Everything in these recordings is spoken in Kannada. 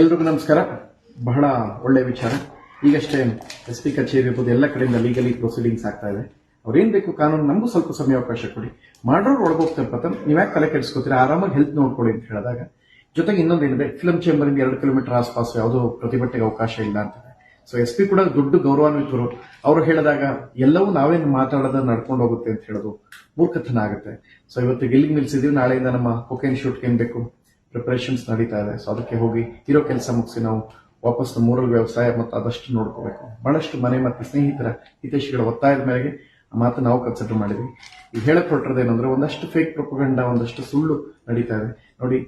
ಎಲ್ರಿಗೂ ನಮಸ್ಕಾರ. ಬಹಳ ಒಳ್ಳೆ ವಿಚಾರ. ಈಗಷ್ಟೇ ಎಸ್ ಪಿ ಕಚೇರಿ ಇರ್ಬೋದು, ಎಲ್ಲ ಕಡೆಯಿಂದ ಲೀಗಲಿ ಪ್ರೊಸೀಡಿಂಗ್ಸ್ ಆಗ್ತಾ ಇದೆ. ಅವ್ರೇನ್ ಬೇಕು ಕಾನೂನು, ನಮಗೂ ಸ್ವಲ್ಪ ಸಮಯ ಅವಕಾಶ ಕೊಡಿ. ಮಾಡೋರು ಒಳಗೋಗ್ತಾರೆ ಪತ ನೀವ್ಯಾಕೆ ತಲೆ ಕೆಡಿಸ್ಕೋತೀರಾ? ಆರಾಮಾಗಿ ಹೆಲ್ತ್ ನೋಡ್ಕೊಳ್ಳಿ ಅಂತ ಹೇಳಿದಾಗ. ಜೊತೆಗೆ ಇನ್ನೊಂದೇನಿದೆ ಫಿಲ್ಮ್ ಚೇಂಬರ್ ಇಂದ ಎರಡು ಕಿಲೋಮೀಟರ್ ಆಸ್ಪಾಸ್ ಯಾವುದೋ ಪ್ರತಿಭಟನೆಗೆ ಅವಕಾಶ ಇಲ್ಲ ಅಂತ ಸೊ ಎಸ್ ಪಿ ಕೂಡ ದೊಡ್ಡ ಗೌರವಾನ್ವಿತರು. ಅವರು ಹೇಳಿದಾಗ, ಎಲ್ಲವೂ ನಾವೇನು ಮಾತಾಡೋದ ನಡ್ಕೊಂಡು ಹೋಗುತ್ತೆ ಅಂತ ಹೇಳೋದು ಮೂರ್ಖತನ ಆಗುತ್ತೆ. ಸೊ ಇವತ್ತು ಗೆಲ್ಲಿಗೆ ನಿಲ್ಸಿದೀವಿ, ನಾಳೆಯಿಂದ ನಮ್ಮ ಕೊಕೇನ್ ಶೂಟ್ಗೆ ಏನ್ ಬೇಕು? ಪ್ರಿಪರೇಷನ್ಸ್ ನಡೀತಾ ಇದೆ. ಸೊ ಅದಕ್ಕೆ ಹೋಗಿ ಇರೋ ಕೆಲಸ ಮುಗಿಸಿ ನಾವು ವಾಪಸ್ ಊರಲ್ಲಿ ವ್ಯವಸಾಯ ಮತ್ತು ಅದಷ್ಟು ನೋಡ್ಕೋಬೇಕು. ಬಹಳಷ್ಟು ಮನೆ ಮತ್ತು ಸ್ನೇಹಿತರ ಹಿತೈಷಿಗಳ ಒತ್ತಾಯದ ಮೇರೆಗೆ ಮಾತು ನಾವು ಕನ್ಸಿಡರ್ ಮಾಡಿದ್ವಿ. ಈಗ ಹೇಳಕ್ ಏನಂದ್ರೆ ಒಂದಷ್ಟು ಫೇಕ್ ಪ್ರಪಗಂಡ ಒಂದಷ್ಟು ಸುಳ್ಳು ನಡೀತಾ ಇದೆ. ನೋಡಿ,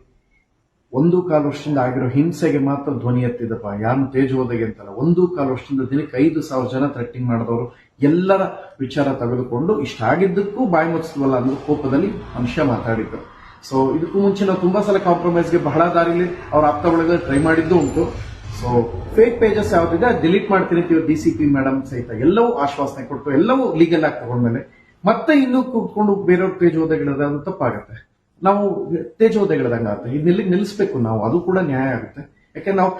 ಒಂದು ಕಾಲು ವರ್ಷದಿಂದ ಆಗಿರೋ ಹಿಂಸೆಗೆ ಮಾತ್ರ ಧ್ವನಿ ಎತ್ತಿದಪ್ಪ ಯಾರು ತೇಜೋದಗೆ ಅಂತಲ್ಲ. ಒಂದು ಕಾಲು ವರ್ಷದಿಂದ ದಿನಕ್ಕೆ ಐದು ಸಾವಿರ ಜನ ಥ್ರೆಟ್ಟಿಂಗ್ ಮಾಡಿದವರು ಎಲ್ಲರ ವಿಚಾರ ತೆಗೆದುಕೊಂಡು ಇಷ್ಟ ಆಗಿದ್ದಕ್ಕೂ ಬಾಯಿ ಮುಚ್ಚಿದ್ವಲ್ಲ ಅನ್ನೋ ಕೋಪದಲ್ಲಿ ಮನುಷ್ಯ ಮಾತಾಡಿದ್ರು ಸೊ ಇದಕ್ಕೂ ಮುಂಚೆ ನಾವು ತುಂಬಾ ಸಲ ಕಾಂಪ್ರಮೈಸ್ಗೆ ಬಹಳ ದಾರಿಲಿ ಅವ್ರ ಆಪ್ತ ಒಳಗೆ ಟ್ರೈ ಮಾಡಿದ್ದು ಉಂಟು. ಸೊ ಫೇಕ್ ಪೇಜಸ್ ಯಾವ್ದಿದೆ ಡಿಲೀಟ್ ಮಾಡ್ತೀನಿ ಅಂತ ಡಿ ಸಿ ಪಿ ಮೇಡಮ್ ಸಹಿತ. ಎಲ್ಲವೂ ಆಶ್ವಾಸನೆ ಕೊಟ್ಟು, ಎಲ್ಲವೂ ಲೀಗಲ್ ಆಗಿ ತಗೊಂಡ್ಮೇಲೆ ಮತ್ತೆ ಇನ್ನೂ ಕೂತ್ಕೊಂಡು ಬೇರೆಯವ್ರ ಪೇಜ್ ಓದಗಳಿದ್ರೆ ಅದು ತಪ್ಪಾಗುತ್ತೆ. ನಾವು ತೇಜೋದಯಗಳದಂಗ ಆಗುತ್ತೆ. ಇದನ್ನೆಲ್ಲಿ ನಿಲ್ಲಿಸಬೇಕು ನಾವು. ಅದು ಕೂಡ ನ್ಯಾಯ ಆಗುತ್ತೆ. ಯಾಕೆ ನಾವು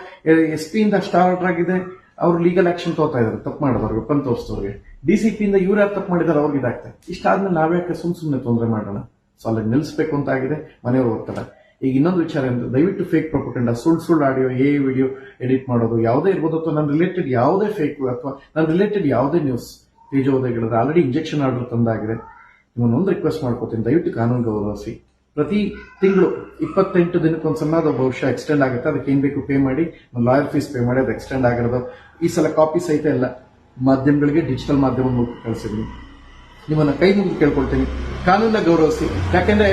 ಎಸ್ ಪಿ ಇಂದ ಸ್ಟಾರ್ಟ್ ಆಗಿದೆ, ಅವ್ರು ಲೀಗಲ್ ಆಕ್ಷನ್ ತಗೋತಾ ಇದಾರೆ ತಪ್ಪು ಮಾಡಿದವ್ರಿಗೆ ಪನ್ ತೋರಿಸಿದವ್ರಿಗೆ ಡಿ ಸಿ ಇಂದ ಇವ್ರು ಯಾರು ತಪ್ಪು ಮಾಡಿದಾರೆ, ಅವ್ರಿಗೆ ಇದಾಗ್ತದೆ. ಇಷ್ಟಾದ್ಮೇಲೆ ನಾವ್ಯಾಕೆ ಸುಮ್ ಸುಮ್ಮನೆ ತೊಂದರೆ ಮಾಡೋಣ? ಸೊ ಅಲ್ಲಿ ನಿಲ್ಲಿಸಬೇಕು ಅಂತ ಆಗಿದೆ ಮನೆಯವರು ಹೋಗ್ತಾರೆ. ಈಗ ಇನ್ನೊಂದು ವಿಚಾರ ಏನು ದಯವಿಟ್ಟು ಫೇಕ್ ಪ್ರೊಪಗಂಡ ಸುಳ್ಳು ಸುಳ್ಳು ಆಡಿಯೋ ಏ ವಿಡಿಯೋ ಎಡಿಟ್ ಮಾಡೋದು, ಯಾವುದೇ ಇರ್ಬೋದು, ಅಥವಾ ನನ್ನ ರಿಲೇಟೆಡ್ ಯಾವುದೇ ಫೇಕ್ ಅಥವಾ ನನ್ನ ರಿಲೇಟೆಡ್ ಯಾವುದೇ ನ್ಯೂಸ್ ತೇಜೋದಯಗಳಿದ್ರೆ ಆಲ್ರೆಡಿ ಇಂಜೆಕ್ಷನ್ ಆರ್ಡರ್ ತಂದಾಗಿದೆ. ನಿಮ್ಮನ್ನೊಂದು ರಿಕ್ವೆಸ್ಟ್ ಮಾಡ್ಕೋತೀನಿ, ದಯವಿಟ್ಟು ಕಾನೂನು ಗೌರವಿಸಿ. ಪ್ರತಿ ತಿಂಗಳು ಇಪ್ಪತ್ತೆಂಟು ದಿನಕ್ಕೊಂದ್ಸಲ ಅದು ಬಹುಶಃ ಎಕ್ಸ್ಟೆಂಡ್ ಆಗುತ್ತೆ, ಅದಕ್ಕೆ ಏನು ಬೇಕು ಪೇ ಮಾಡಿ ಲಾಯರ್ ಫೀಸ್ ಪೇ ಮಾಡಿ, ಅದು ಎಕ್ಸ್ಟೆಂಡ್ ಆಗಿರೋದು. ಈ ಸಲ ಕಾಪಿ ಸಹಿತ ಎಲ್ಲ ಮಾಧ್ಯಮಗಳಿಗೆ ಡಿಜಿಟಲ್ ಮಾಧ್ಯಮ ಮೂಲಕ ಕಳಿಸಿದ್ವಿ ನಿಮ್ಮನ್ನ ಕೈ ಮುಗಿದು ಕೇಳ್ಕೊಳ್ತೀನಿ. ಕಾನೂನ ಗೌರವಿಸಿ ಯಾಕೆಂದ್ರೆ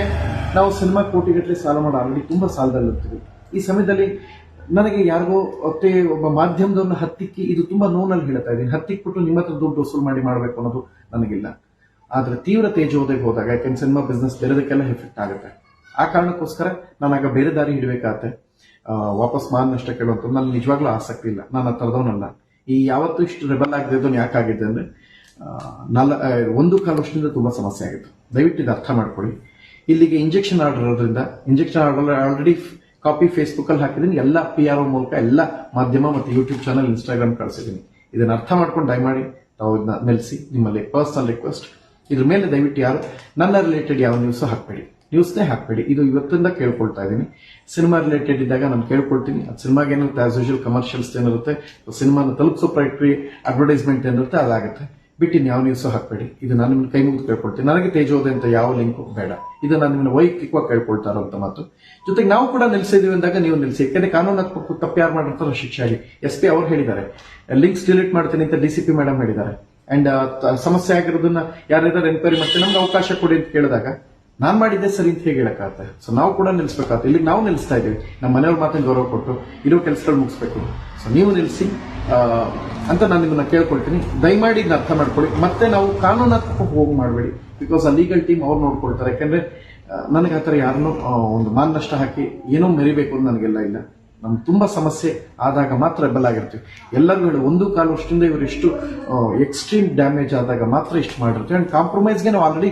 ನಾವು ಸಿನಿಮಾ ಕೋಟಿಗಟ್ಟಲೆ ಸಾಲ ಮಾಡೋ ಆಲ್ರೆಡಿ ತುಂಬಾ ಸಾಲದಲ್ಲಿರ್ತೀವಿ ಈ ಸಮಯದಲ್ಲಿ ನನಗೆ ಯಾರಿಗೋ ಅತ್ತೆ ಒಬ್ಬ ಮಾಧ್ಯಮದವ್ರನ್ನ ಹತ್ತಿಕ್ಕಿ ಇದು ತುಂಬಾ ನೋನಲ್ಲಿ ಹೇಳ್ತಾ ಇದ್ದೀನಿ. ಹತ್ತಿಕ್ಬಿಟ್ಟು ನಿಮ್ಮ ಹತ್ರ ದುಡ್ಡು ವಸೂಲು ಮಾಡಿ ಮಾಡಬೇಕು ಅನ್ನೋದು ನನಗಿಲ್ಲ. ಆದ್ರೆ ತೀವ್ರ ತೇಜೋದೆ ಹೋದಾಗ, ಯಾಕೆಂದ್ರೆ ಸಿನಿಮಾ ಬಿಸ್ನೆಸ್ ಬೇರೆದಕ್ಕೆಲ್ಲ ಎಫೆಕ್ಟ್ ಆಗುತ್ತೆ. ಆ ಕಾರಣಕ್ಕೋಸ್ಕರ ನಾನಾಗ ಬೇರೆ ದಾರಿ ಹಿಡಬೇಕಾಗತ್ತೆ. ವಾಪಸ್ ಮಾನ್ ನಷ್ಟ ನನ್ನ ನಿಜವಾಗ್ಲೂ ಆಸಕ್ತಿ ಇಲ್ಲ. ನಾನು ಆ ಈ ಯಾವತ್ತೂ ಇಷ್ಟು ರೆಬಲ್ ಆಗದೆ ಯಾಕಾಗಿದೆ ಅಂದ್ರೆ ಆ, ನಲ ಆ, ಒಂದು ಕಾಲು ವರ್ಷದಿಂದ ತುಂಬಾ ಸಮಸ್ಯೆ ಆಗಿತ್ತು. ದಯವಿಟ್ಟು ಇದು ಅರ್ಥ ಮಾಡ್ಕೊಳ್ಳಿ. ಇಲ್ಲಿಗೆ ಇಂಜೆಕ್ಷನ್ ಆರ್ಡರ್ ಇರೋದ್ರಿಂದ injunction order already copy Facebook ಅಲ್ಲಿ ಹಾಕಿದ್ದೀನಿ. ಎಲ್ಲ ಪಿ ಆರ್ ಮೂಲಕ ಎಲ್ಲ ಮಾಧ್ಯಮ ಮತ್ತು ಯೂಟ್ಯೂಬ್ ಚಾನಲ್ ಇನ್ಸ್ಟಾಗ್ರಾಮ್ ಕಳಿಸಿದ್ದೀನಿ. ಇದನ್ನ ಅರ್ಥ ಮಾಡ್ಕೊಂಡು ದಯಮಾಡಿ ತಾವು ಇದನ್ನ ನೆಲೆಸಿ ನಿಮ್ಮಲ್ಲಿ ಪರ್ಸನಲ್ ರಿಕ್ವೆಸ್ಟ್ ಇದ್ರ ಮೇಲೆ ದಯವಿಟ್ಟು ಯಾರು ನನ್ನ ರಿಲೇಟೆಡ್ ಯಾವ ನ್ಯೂಸ್ ಹಾಕಬೇಡಿ. ನ್ಯೂಸ್ನೇ ಹಾಕಬೇಡಿ. ಇದು ಇವತ್ತಿಂದ ಕೇಳ್ಕೊಳ್ತಾ ಇದ್ದೀನಿ. ಸಿನಿಮಾ ರಿಲೇಟೆಡ್ ಇದ್ದಾಗ ನಾನು ಕೇಳ್ಕೊಳ್ತೀನಿ. ಅದು ಸಿನಿಮಾಗೆ ಆಸ್ ಯೂಶಲ್ ಕಮರ್ಷಿಯಲ್ಸ್ ಏನಿರುತ್ತೆ ಸಿನಿಮಾನ ತಲುಪಿಸೋ ಪ್ರೈಟ್ರಿ ಅಡ್ವರ್ಟೈಸ್ಮೆಂಟ್ ಏನಿರುತ್ತೆ ಅದಾಗುತ್ತೆ. ಬಿಟ್ಟಿನ್ ಯಾವ ನ್ಯೂಸ್ ಹಾಕಬೇಡಿ. ಇದು ನಾನು ನಿಮ್ಮ ಕೈ ಮುಗಿದು ಕೇಳ್ಕೊಳ್ತೀನಿ. ನನಗೆ ತೇಜೋದಯ ಅಂತ ಯಾವ ಲಿಂಕು ಬೇಡ. ಇದು ನಾನು ನಿಮ್ಮನ್ನ ವೈಯಕ್ತಿಕವಾಗಿ ಕೇಳ್ಕೊಳ್ತಾ ಇರೋಂಥ ಮಾತು. ಜೊತೆಗೆ ನಾವು ಕೂಡ ನಿಲ್ಸಿದೀವಿ ಅಂದಾಗ ನೀವು ನಿಲ್ಸಿ. ಯಾಕಂದ್ರೆ ಕಾನೂನಾತ್ಮಕ ತಪ್ಪು ಯಾರು ಮಾಡಿರ್ತಾರೋ ಶಿಕ್ಷೆ ಆಗಿ ಎಸ್ ಪಿ ಅವ್ರು ಹೇಳಿದ್ದಾರೆ. ಲಿಂಕ್ಸ್ ಡಿಲೀಟ್ ಮಾಡ್ತೀನಿ ಅಂತ ಡಿ ಸಿ ಪಿ ಮೇಡಮ್ ಹೇಳಿದ್ದಾರೆ. ಅಂಡ್ ಸಮಸ್ಯೆ ಆಗಿರೋದನ್ನ ಯಾರ್ಯಾರು ಎನ್ಕ್ವೈರಿ ಮಾಡ್ತೀನಿ. ನಮ್ಗೆ ಅವಕಾಶ ಕೊಡಿ ಅಂತ ಕೇಳಿದಾಗ ನಾನ್ ಮಾಡಿದ್ದೆ ಸರಿ ಅಂತ ಹೇಗೆ ಹೇಳಕ್ಕಾಗತ್ತೆ? ಸೊ ನಾವು ಕೂಡ ನಿಲ್ಸ್ಬೇಕಾಗತ್ತೆ. ಇಲ್ಲಿ ನಾವು ನಿಲ್ಲಿಸ್ತಾ ಇದ್ದೀವಿ. ನಮ್ಮ ಮನೆಯವ್ರ ಮಾತಿನ ಗೌರವ ಕೊಟ್ಟು ಇರೋ ಕೆಲಸಗಳು ಮುಗಿಸ್ಬೇಕು. ಸೊ ನೀವು ನಿಲ್ಲಿಸಿ ಅಂತ ನಾನು ನಿಮ್ಮನ್ನ ಕೇಳ್ಕೊಳ್ತೀನಿ. ದಯಮಾಡಿ ಇದನ್ನ ಅರ್ಥ ಮಾಡ್ಕೊಳ್ಳಿ. ಮತ್ತೆ ನಾವು ಕಾನೂನಾತ್ಮಕ ಹೋಗಿ ಮಾಡಬೇಡಿ. ಬಿಕಾಸ್ ಆ ಲೀಗಲ್ ಟೀಮ್ ಅವ್ರು ನೋಡ್ಕೊಳ್ತಾರೆ. ಯಾಕಂದ್ರೆ ನನಗೆ ಆ ಥರ ಯಾರನ್ನೂ ಒಂದು ಮಾನ್ ನಷ್ಟ ಹಾಕಿ ಏನೋ ಮೆರಿಬೇಕು ಅಂತ ನನಗೆಲ್ಲ ಇಲ್ಲ. ನಮ್ಗೆ ತುಂಬಾ ಸಮಸ್ಯೆ ಆದಾಗ ಮಾತ್ರ ಬೆಲ್ಲ ಆಗಿರ್ತೀವಿ. ಎಲ್ಲರಿಗೂ ಹೇಳಿ, ಒಂದು ಕಾಲು ವರ್ಷದಿಂದ ಇವರು ಇಷ್ಟು ಎಕ್ಸ್ಟ್ರೀಮ್ ಡ್ಯಾಮೇಜ್ ಆದಾಗ ಮಾತ್ರ ಇಷ್ಟು ಮಾಡಿರ್ತೀವಿ. ಅಂಡ್ ಕಾಂಪ್ರಮೈಸ್ಗೆ ನಾವು ಆಲ್ರೆಡಿ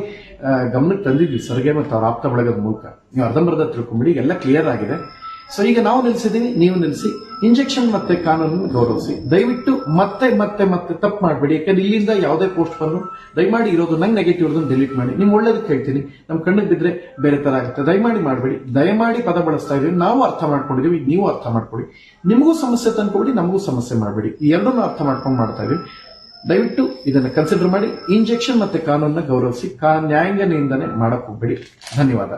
ಗಮನಕ್ಕೆ ತಂದಿದ್ವಿ ಸರ್ಗೆ ಮತ್ತು ಅವ್ರ ಆಪ್ತ ಬಳಗದ ಮೂಲಕ. ನೀವು ಅರ್ಧಂಬರ್ಧ ತಿಳ್ಕೊಂಬಿಡಿ ಎಲ್ಲ ಕ್ಲಿಯರ್ ಆಗಿದೆ. ಸೊ ಈಗ ನಾವು ನಿಲ್ಸಿದೀವಿ ನೀವು ನಿಲ್ಲಿಸಿ. ಇಂಜೆಕ್ಷನ್ ಮತ್ತೆ ಕಾನೂನನ್ನು ಗೌರವಿಸಿ. ದಯವಿಟ್ಟು ಮತ್ತೆ ಮತ್ತೆ ಮತ್ತೆ ತಪ್ಪು ಮಾಡಬೇಡಿ. ಯಾಕಂದ್ರೆ ಇಲ್ಲಿಂದ ಯಾವುದೇ ಪೋಸ್ಟ್ ಬಂದು ದಯಮಾಡಿ ಇರೋದು ನಂಗೆ ನೆಗೆಟಿವ್ ಇರೋದನ್ನು ಡಿಲೀಟ್ ಮಾಡಿ. ನಿಮ್ಮ ಒಳ್ಳೇದಕ್ಕೆ ಹೇಳ್ತೀನಿ. ನಮ್ಮ ಕಣ್ಣಿಗೆ ಬಿದ್ದರೆ ಬೇರೆ ಥರ ಆಗುತ್ತೆ. ದಯಮಾಡಿ ಮಾಡಬೇಡಿ. ದಯಮಾಡಿ ಪದ ಬಳಸ್ತಾ ಇದೀವಿ ನಾವು ಅರ್ಥ ಮಾಡ್ಕೊಂಡಿದ್ದೀವಿ. ನೀವು ಅರ್ಥ ಮಾಡ್ಕೊಳ್ಳಿ. ನಿಮಗೂ ಸಮಸ್ಯೆ ತಂದ್ಕೊಬಿಡಿ, ನಮಗೂ ಸಮಸ್ಯೆ ಮಾಡಬೇಡಿ. ಎರಡನ್ನೂ ಅರ್ಥ ಮಾಡ್ಕೊಂಡು ಮಾಡ್ತಾ ಇದೀವಿ ದಯವಿಟ್ಟು ಇದನ್ನು ಕನ್ಸಿಡರ್ ಮಾಡಿ ಇಂಜೆಕ್ಷನ್ ಮತ್ತೆ ಕಾನೂನನ್ನ ಗೌರವಿಸಿ ಕಾ ನ್ಯಾಯಾಂಗ ನಿಂದನೆ ಮಾಡಕ್ಕೆ ಹೋಗ್ಬೇಡಿ. ಧನ್ಯವಾದ.